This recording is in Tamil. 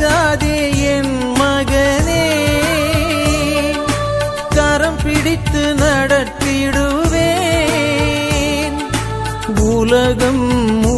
அழுகாதே என் மகனே. கரம் பிடித்து நடத்திடுவேன். உலகம்